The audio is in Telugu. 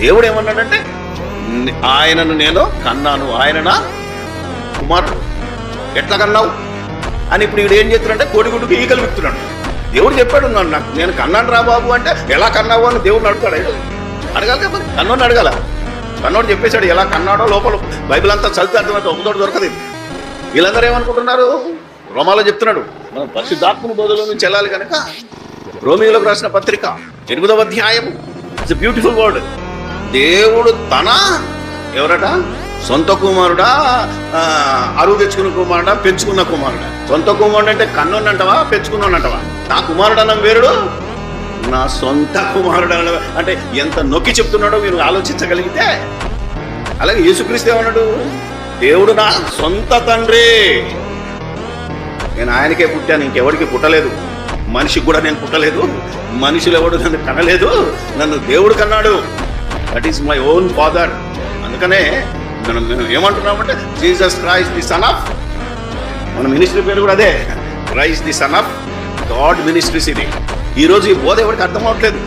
దేవుడు ఏమన్నాడంటే ఆయనను నేను కన్నాను ఆయన నా కుమారుడు. ఎట్లా కన్నావు? అని ఇప్పుడు ఈడు ఏం చేస్తున్నాడంటే కోడిగుడ్డుకి ఈగలు విత్తున్నాడు దేవుడు చెప్పాడు నన్ను నాకు నేను కన్నాను రా బాబు అంటే ఎలా కన్నావు? అని దేవుడు అడుగుతాడు. అడగాలి కదా మరి. కన్నోడిని అడగాల? కన్నోడు చెప్పేశాడు ఎలా కన్నాడో లోపల బైబిల్ అంతా చదివితే అర్థమైతే ఒకతోటి దొరకదు ఇది. వీళ్ళందరూ ఏమనుకుంటున్నారు? రోమాలో చెప్తున్నాడు మనం పరిశుద్ధాత్మను బోధలో నుంచి వెళ్ళాలి కనుక రోమియోలకు రాసిన పత్రిక ఎనిమిదవ అధ్యాయం ఇట్స్ బ్యూటిఫుల్ వర్డ్ దేవుడు తన ఎవరట? సొంత కుమారుడా? అరువు తెచ్చుకున్న కుమారుడా? పెంచుకున్న కుమారుడా? సొంత కుమారుడు అంటే కన్నుని అంటవా? నా కుమారుడు అన్నం వేరుడు? నా సొంత కుమారుడు అన్న అంటే ఎంత నొక్కి చెప్తున్నాడో మీరు ఆలోచించగలిగితే. అలాగే యేసుక్రీస్తు ఏమన్నాడు? దేవుడు నా సొంత తండ్రి. నేను ఆయనకే పుట్టాను ఇంకెవరికి పుట్టలేదు. మనిషికి కూడా నేను పుట్టలేదు. మనుషులు ఎవడు నన్ను కనలేదు. నన్ను దేవుడు కన్నాడు. That is my own father అందుకనే మనం మేము ఏమంటున్నామంటే Jesus Christ the son of మన మినిస్ట్రీ పేరు కూడా అదే. Christ the son of God ministries ఇది. ఈరోజు ఈ బోధ ఎవరికి అర్థం అవ్వట్లేదు